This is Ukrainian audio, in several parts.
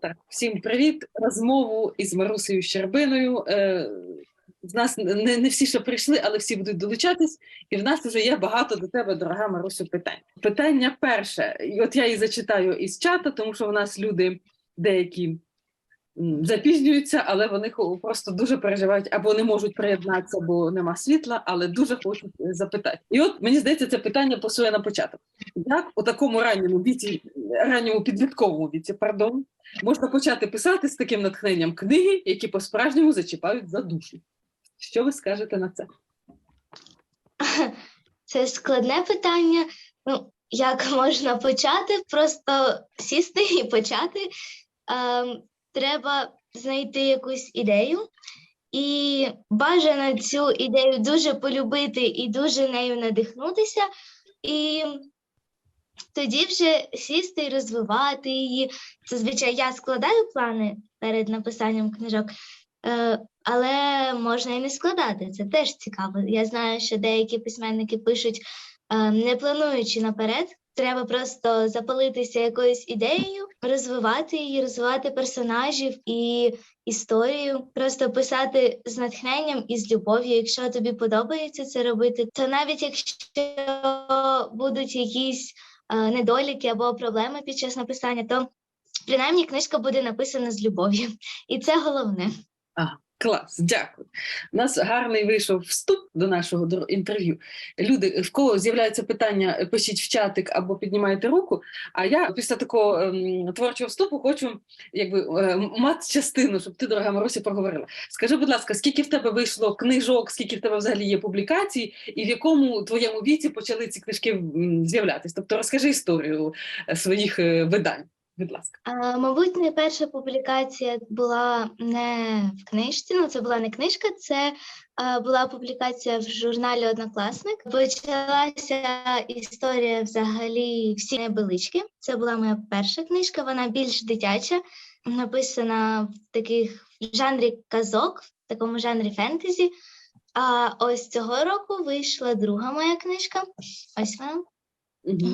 Так, всім привіт. Розмову із Марусею Щербиною. Е, з нас не, не всі ще прийшли, але всі будуть долучатись, і в нас вже є багато до тебе, дорога Марусю, питань. Питання перше, і от я її зачитаю із чата, тому що в нас люди деякі запізнюються, але вони просто дуже переживають або не можуть приєднатися, бо нема світла, але дуже хочуть е, запитати. І от мені здається, це питання пасує на початок. Як у такому ранньому віці, ранньому підлітковому віці, пардон, можна почати писати з таким натхненням книги, які по-справжньому зачіпають за душу. Що ви скажете на це? Це складне питання. Ну, як можна почати? Просто сісти і почати. Ем, треба знайти якусь ідею, і бажано цю ідею дуже полюбити і дуже нею надихнутися. І тоді вже сісти і розвивати її. Зазвичай я складаю плани перед написанням книжок, е, але можна і не складати. Це теж цікаво. Я знаю, що деякі письменники пишуть, е, не плануючи наперед. Треба просто запалитися якоюсь ідеєю, розвивати її, розвивати персонажів і історію, просто писати з натхненням і з любов'ю. Якщо тобі подобається це робити, то навіть якщо будуть якісь е, недоліки або проблеми під час написання, то принаймні книжка буде написана з любов'ю, і це головне. Клас, дякую. У нас гарний вийшов вступ до нашого інтерв'ю. Люди, в кого з'являються питання, пишіть в чатик або піднімайте руку. А я після такого ем, творчого вступу хочу якби е, мати частину, щоб ти, дорога Маруся, проговорила. Скажи, будь ласка, скільки в тебе вийшло книжок, скільки в тебе взагалі є публікацій, і в якому твоєму віці почали ці книжки з'являтися? Тобто розкажи історію е, своїх е, видань, будь ласка. А, мабуть, не перша публікація була не в книжці, ну це була не книжка, це а, була публікація в журналі Однокласник. Почалася історія взагалі всі небелички. Це була моя перша книжка, вона більш дитяча, написана в таких в жанрі казок, в такому жанрі фентезі. А ось цього року вийшла друга моя книжка. Ось вона.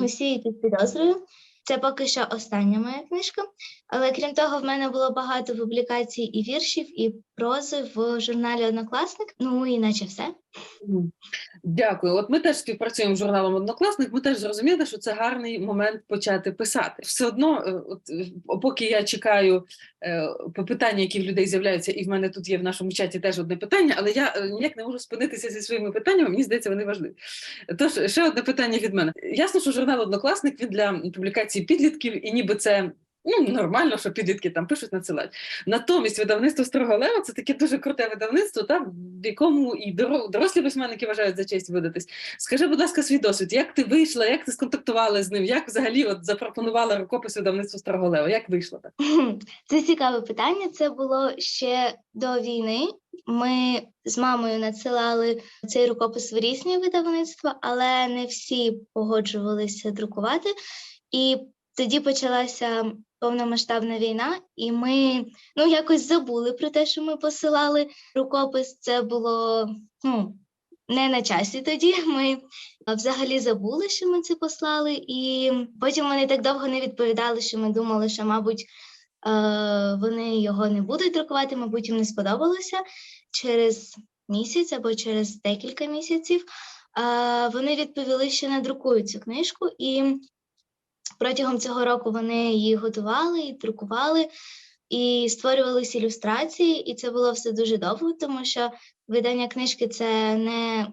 Усі під підозрою. Це поки що остання моя книжка. Але крім того, в мене було багато публікацій і віршів, і прози в журналі Однокласник. Ну і наче все. Дякую. От ми теж співпрацюємо з журналом Однокласник. Ми теж зрозуміли, що це гарний момент почати писати. Все одно, е, от е, поки я чекаю е, питання, які в людей з'являються, і в мене тут є в нашому чаті теж одне питання, але я е, ніяк не можу спинитися зі своїми питаннями. Мені здається, вони важливі. Тож ще одне питання від мене. Ясно, що журнал Однокласник він для публікації підлітків, і ніби це. Ну, нормально, що підлітки там пишуть, надсилають. Натомість видавництво Строголева це таке дуже круте видавництво, та, в якому і дорослі письменники вважають за честь видатись. Скажи, будь ласка, свій досвід, як ти вийшла, як ти сконтактувала з ним, як взагалі от запропонувала рукопис видавництву Строголева? Як вийшло так? Це цікаве питання. Це було ще до війни. Ми з мамою надсилали цей рукопис в різні видавництва, але не всі погоджувалися друкувати. І тоді почалася повномасштабна війна, і ми ну якось забули про те, що ми посилали рукопис. Це було ну, не на часі тоді. Ми взагалі забули, що ми це послали, і потім вони так довго не відповідали, що ми думали, що, мабуть, е, вони його не будуть друкувати, мабуть, їм не сподобалося через місяць або через декілька місяців. е, Вони відповіли, що не друкують цю книжку, і протягом цього року вони її готували і друкували, і створювалися ілюстрації, і це було все дуже довго, тому що видання книжки це не,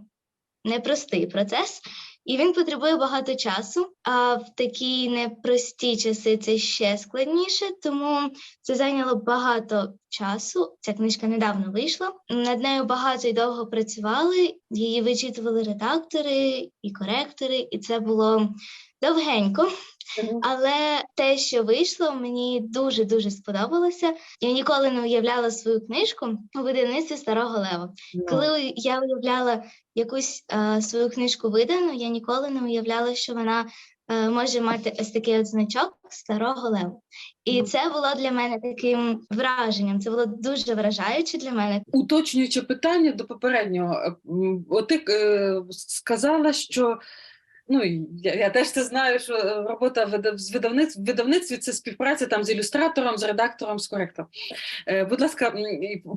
не простий процес. І він потребує багато часу, а в такі непрості часи це ще складніше, тому це зайняло багато часу. Ця книжка недавно вийшла. Над нею багато і довго працювали. Її вичитували редактори і коректори, і це було довгенько. Але те, що вийшло, мені дуже дуже сподобалося. Я ніколи не уявляла свою книжку у видавництві старого лева. Коли я уявляла якусь е, свою книжку видану, я ніколи не уявляла, що вона е, може мати ось такий от значок старого лева. І це було для мене таким враженням. Це було дуже вражаюче для мене. Уточнюючи питання до попереднього, от ти е, сказала, що Ну я, я теж це знаю, що е, робота з видавництв в видавництві це співпраця там з ілюстратором, з редактором, з коректором. Е, будь ласка,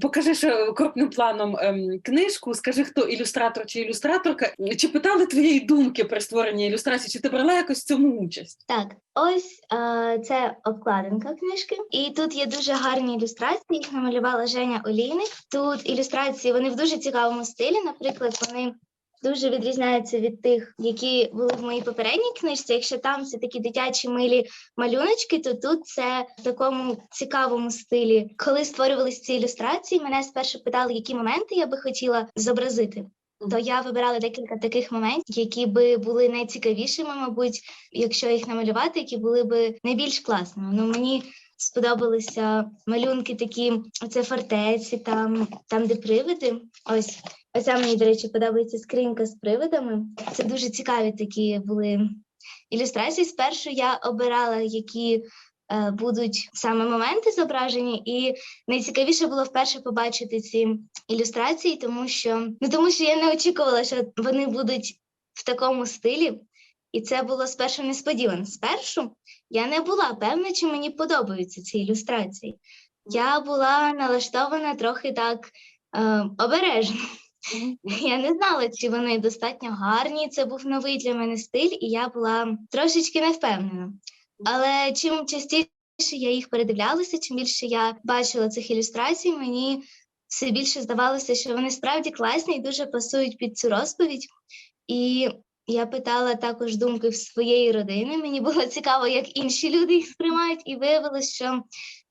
покажи ще крупним планом ем, книжку. Скажи, хто ілюстратор чи ілюстраторка. Чи питали твоєї думки при створенні ілюстрації? Чи ти брала якось в цьому участь? Так, ось е, це обкладинка книжки, і тут є дуже гарні ілюстрації. Їх намалювала Женя Олійник. Тут ілюстрації вони в дуже цікавому стилі. Наприклад, вони дуже відрізняються від тих, які були в моїй попередній книжці. Якщо там це такі дитячі милі малюночки, то тут це в такому цікавому стилі. Коли створювалися ці ілюстрації, мене спершу питали, які моменти я би хотіла зобразити. То я вибирала декілька таких моментів, які би були найцікавішими, мабуть, якщо їх намалювати, які були би найбільш класними. Ну мені сподобалися малюнки такі, оце фортеці, там, там де привиди. Ось оця мені, до речі, подобається скринька з привидами. Це дуже цікаві такі були ілюстрації. Спершу я обирала, які е, будуть саме моменти зображені, і найцікавіше було вперше побачити ці ілюстрації, тому що ну тому що я не очікувала, що вони будуть в такому стилі. І це було спершу несподівано. Спершу я не була певна, чи мені подобаються ці ілюстрації. Я була налаштована трохи так е, обережно. Я не знала, чи вони достатньо гарні. Це був новий для мене стиль, і я була трошечки не впевнена. Але чим частіше я їх передивлялася, чим більше я бачила цих ілюстрацій, мені все більше здавалося, що вони справді класні і дуже пасують під цю розповідь. І я питала також думки в своєї родини. Мені було цікаво, як інші люди їх сприймають, і виявилось, що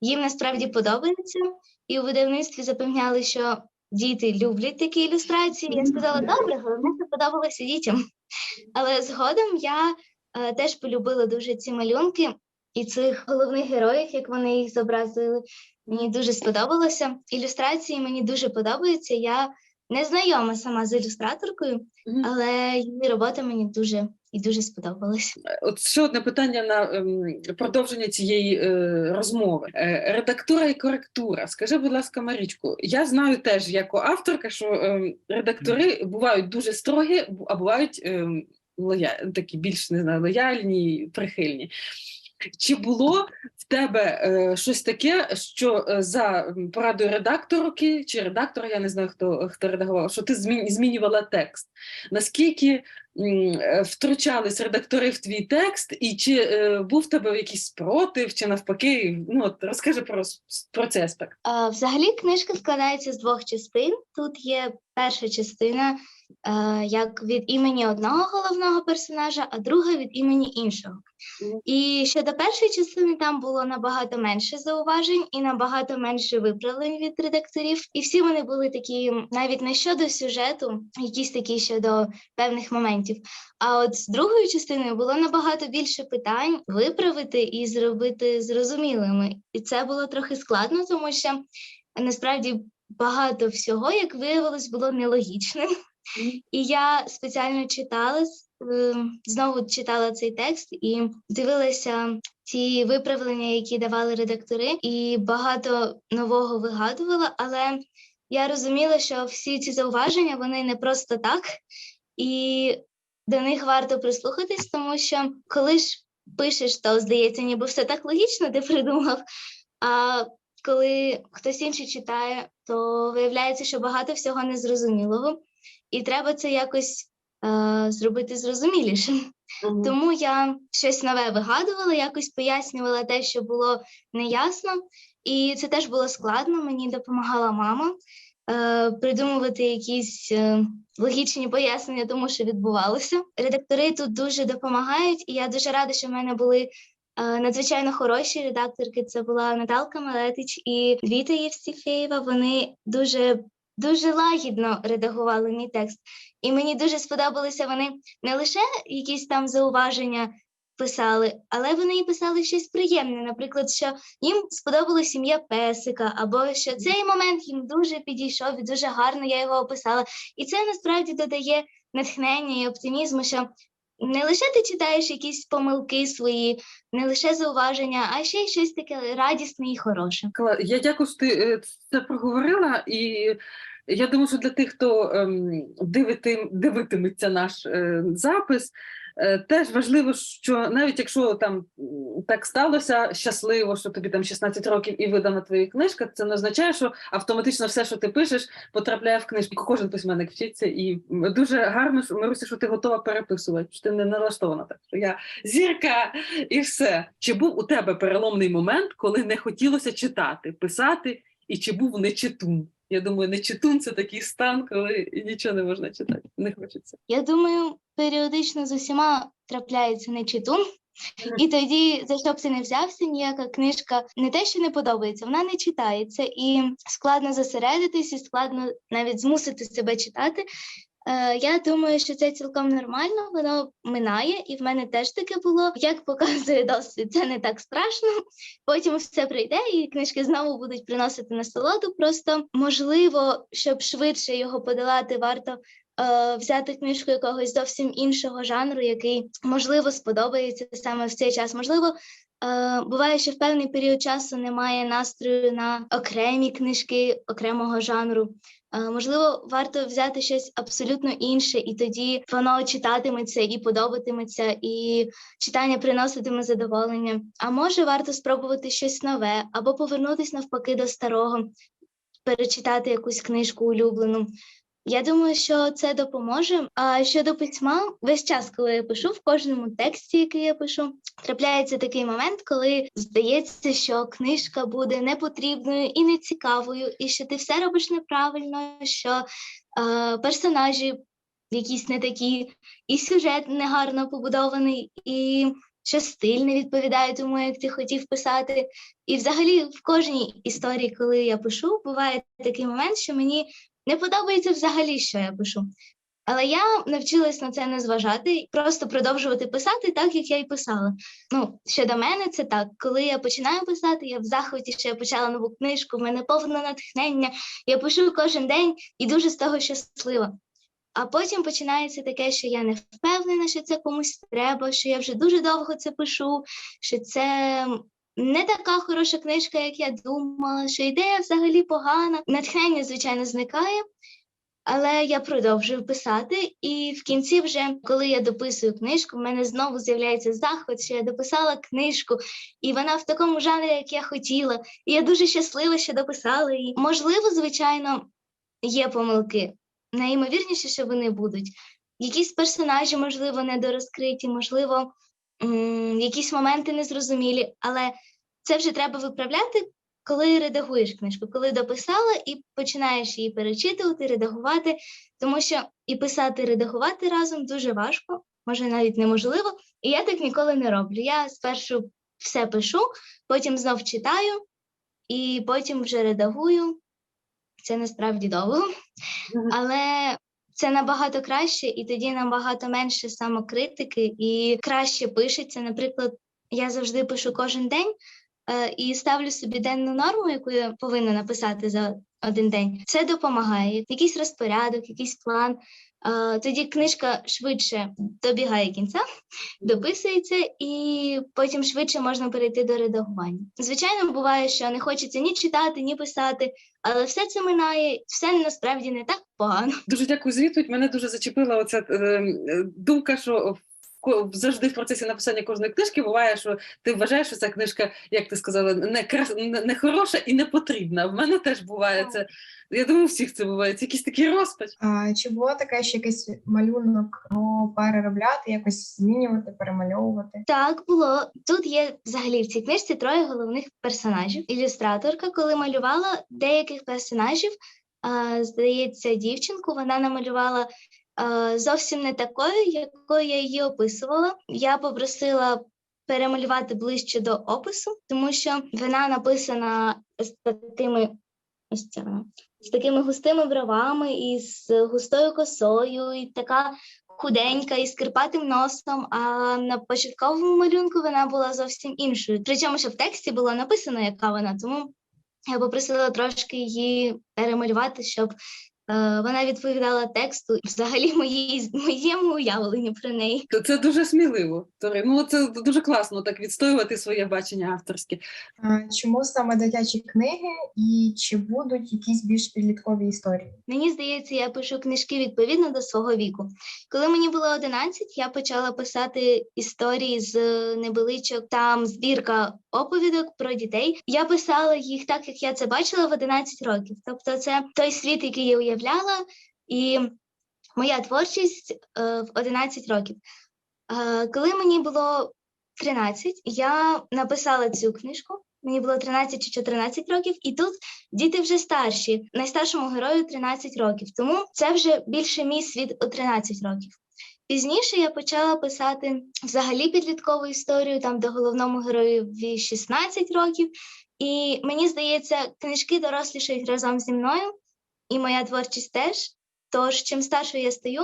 їм насправді подобається. І у видавництві запевняли, що діти люблять такі ілюстрації. Я сказала, добре, головне, це подобалося дітям. Але згодом я е, теж полюбила дуже ці малюнки і цих головних героїв, як вони їх зобразили. Мені дуже сподобалося. Ілюстрації мені дуже подобаються. Я не знайома сама з ілюстраторкою, але її робота мені дуже і дуже сподобалась. От ще одне питання на ем, продовження цієї е, розмови. Е, редактура і коректура. Скажи, будь ласка, Марічку, я знаю теж як авторка, що ем, редактори бувають дуже строгі, а бувають ем, лоя... такі більш не знаю, лояльні, прихильні. Чи було в тебе е, щось таке, що е, за порадою редакторки чи редактора, я не знаю, хто, хто редагував, що ти змін, змінювала текст? Наскільки е, втручались редактори в твій текст, і чи е, був в тебе якийсь спротив, чи навпаки? Ну, от розкажи про, про цей аспект. А, взагалі, книжка складається з двох частин. Тут є перша частина як від імені одного головного персонажа, а друга від імені іншого. І щодо першої частини там було набагато менше зауважень і набагато менше виправлень від редакторів. І всі вони були такі, навіть не щодо сюжету, якісь такі щодо певних моментів. А от з другою частиною було набагато більше питань виправити і зробити зрозумілими. І це було трохи складно, тому що насправді багато всього, як виявилось, було нелогічним. І я спеціально читала е, знову читала цей текст і дивилася ті виправлення, які давали редактори, і багато нового вигадувала. Але я розуміла, що всі ці зауваження вони не просто так, і до них варто прислухатись, тому що коли ж пишеш, то здається, ніби все так логічно, ти придумав. А коли хтось інший читає, то виявляється, що багато всього незрозумілого, і треба це якось е, зробити зрозумілішим. Мгм. Тому я щось нове вигадувала, якось пояснювала те, що було неясно, і це теж було складно. Мені допомагала мама е, придумувати якісь е, логічні пояснення тому, що відбувалося. Редактори тут дуже допомагають, і я дуже рада, що в мене були. е, Надзвичайно хороші редакторки. Це була Наталка Малетич і Віта Євстіфєєва. Вони дуже дуже лагідно редагували мій текст. І мені дуже сподобалися вони не лише якісь там зауваження писали, але вони і писали щось приємне. Наприклад, що їм сподобалась ім'я песика, або що цей момент їм дуже підійшов і дуже гарно я його описала. І це насправді додає натхнення і оптимізму, що не лише ти читаєш якісь помилки свої, не лише зауваження, а ще й щось таке радісне і хороше. Я дякую, що ти е, це проговорила, і я думаю, що для тих, хто ем, дивити, дивитиметься наш е, запис, теж важливо, що навіть якщо там так сталося щасливо, що тобі там 16 років і видана твоя книжка, це не означає, що автоматично все, що ти пишеш, потрапляє в книжку. Кожен письменник вчиться, і дуже гарно, Маруся, що ти готова переписувати, що ти не налаштована так. Що я зірка і все. Чи був у тебе переломний момент, коли не хотілося читати, писати, і чи був нечитун? Я думаю, не читун це такий стан, коли нічого не можна читати, не хочеться. Я думаю, періодично з усіма трапляється не читун. І тоді, за що б ти не взявся, ніяка книжка не те, що не подобається, вона не читається, і складно зосередитись, і складно навіть змусити себе читати. Е, я думаю, що це цілком нормально, воно минає, і в мене теж таке було. Як показує досвід, це не так страшно. Потім все прийде, і книжки знову будуть приносити насолоду. Просто можливо, щоб швидше його подолати, варто е, взяти книжку якогось зовсім іншого жанру, який можливо сподобається саме в цей час. Можливо, е, буває, що в певний період часу немає настрою на окремі книжки окремого жанру. Можливо, варто взяти щось абсолютно інше, і тоді воно читатиметься і подобатиметься, і читання приноситиме задоволення. А може, варто спробувати щось нове, або повернутися навпаки до старого, перечитати якусь книжку улюблену. Я думаю, що це допоможе. А щодо письма, весь час, коли я пишу, в кожному тексті, який я пишу, трапляється такий момент, коли здається, що книжка буде непотрібною і нецікавою, і що ти все робиш неправильно, що е, персонажі якісь не такі, і сюжет негарно побудований, і що стиль не відповідає тому, як ти хотів писати. І взагалі в кожній історії, коли я пишу, буває такий момент, що мені не подобається взагалі, що я пишу. Але я навчилась на це не зважати, просто продовжувати писати так, як я і писала. Ну, щодо мене, це так. Коли я починаю писати, я в захваті, що я почала нову книжку, в мене повне натхнення, я пишу кожен день і дуже з того щаслива. А потім починається таке, що я не впевнена, що це комусь треба, що я вже дуже довго це пишу, що це не така хороша книжка, як я думала, що ідея взагалі погана. Натхнення, звичайно, зникає, але я продовжую писати. І в кінці, вже коли я дописую книжку, в мене знову з'являється захват, що я дописала книжку, і вона в такому жанрі, як я хотіла. І я дуже щаслива, що дописала її. Можливо, звичайно, є помилки. Найімовірніше, що вони будуть. Якісь персонажі, можливо, недорозкриті, можливо, м, якісь моменти незрозумілі, але це вже треба виправляти, коли редагуєш книжку, коли дописала і починаєш її перечитувати, редагувати, тому що і писати, і редагувати разом дуже важко, може навіть неможливо. І я так ніколи не роблю. Я спершу все пишу, потім знов читаю, і потім вже редагую. Це насправді довго, але це набагато краще, і тоді набагато менше самокритики і краще пишеться. Наприклад, я завжди пишу кожен день е, і ставлю собі денну норму, яку я повинна написати за один день. Це допомагає. Якийсь розпорядок, якийсь план. Тоді книжка швидше добігає кінця, дописується, і потім швидше можна перейти до редагування. Звичайно, буває, що не хочеться ні читати, ні писати, але все це минає, все насправді не так погано. Дуже дякую за відповідь. Мене дуже зачепила оця е, думка, що завжди в процесі написання кожної книжки буває, що ти вважаєш, що ця книжка, як ти сказала, не крас... не хороша і не потрібна. В мене теж буває це. Я думаю, у всіх це буває. Це якийсь такий розпач. А, чи було таке, що якийсь малюнок ну, переробляти, якось змінювати, перемальовувати? Так було. Тут є взагалі в цій книжці троє головних персонажів. Ілюстраторка, коли малювала деяких персонажів, здається, дівчинку, вона намалювала зовсім не такою, якою я її описувала. Я попросила перемалювати ближче до опису, тому що вона написана з такими ось це з такими густими бровами і з густою косою, і така худенька і з кирпатим носом, а на початковому малюнку вона була зовсім іншою. Причому, що в тексті було написано, яка вона, тому я попросила трошки її перемалювати, щоб вона відповідала тексту і взагалі моїй, моєму уявленню про неї. То це дуже сміливо. Тори. Ну це дуже класно так відстоювати своє бачення авторське. Чому саме дитячі книги і чи будуть якісь більш підліткові історії? Мені здається, я пишу книжки відповідно до свого віку. Коли мені було 11, я почала писати історії з невеличок, там збірка оповідок про дітей. Я писала їх так, як я це бачила в 11 років. Тобто, це той світ, який я уявляла, і моя творчість е, в 11 років. Е, коли мені було 13, я написала цю книжку. Мені було 13 чи 14 років, і тут діти вже старші. Найстаршому герою 13 років. Тому це вже більше мій світ у 13 років. Пізніше я почала писати взагалі підліткову історію, там де головному герою 16 років. І мені здається, книжки дорослішають разом зі мною, і моя творчість теж. Тож, чим старшою я стаю,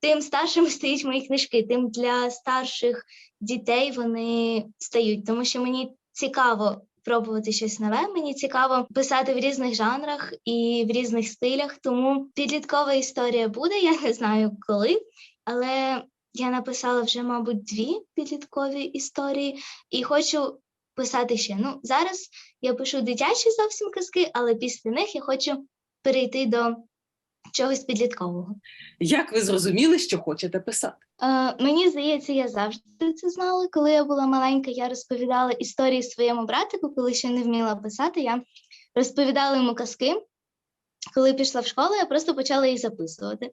тим старшими стають мої книжки, тим для старших дітей вони стають, тому що мені цікаво пробувати щось нове. Мені цікаво писати в різних жанрах і в різних стилях. Тому підліткова історія буде. Я не знаю коли, але я написала вже, мабуть, дві підліткові історії і хочу писати ще. Ну зараз я пишу дитячі зовсім казки, але після них я хочу перейти до чогось підліткового. Як ви зрозуміли, що хочете писати? Е, мені здається, я завжди це знала. Коли я була маленька, я розповідала історії своєму братику, коли ще не вміла писати. Я розповідала йому казки. Коли пішла в школу, я просто почала їх записувати.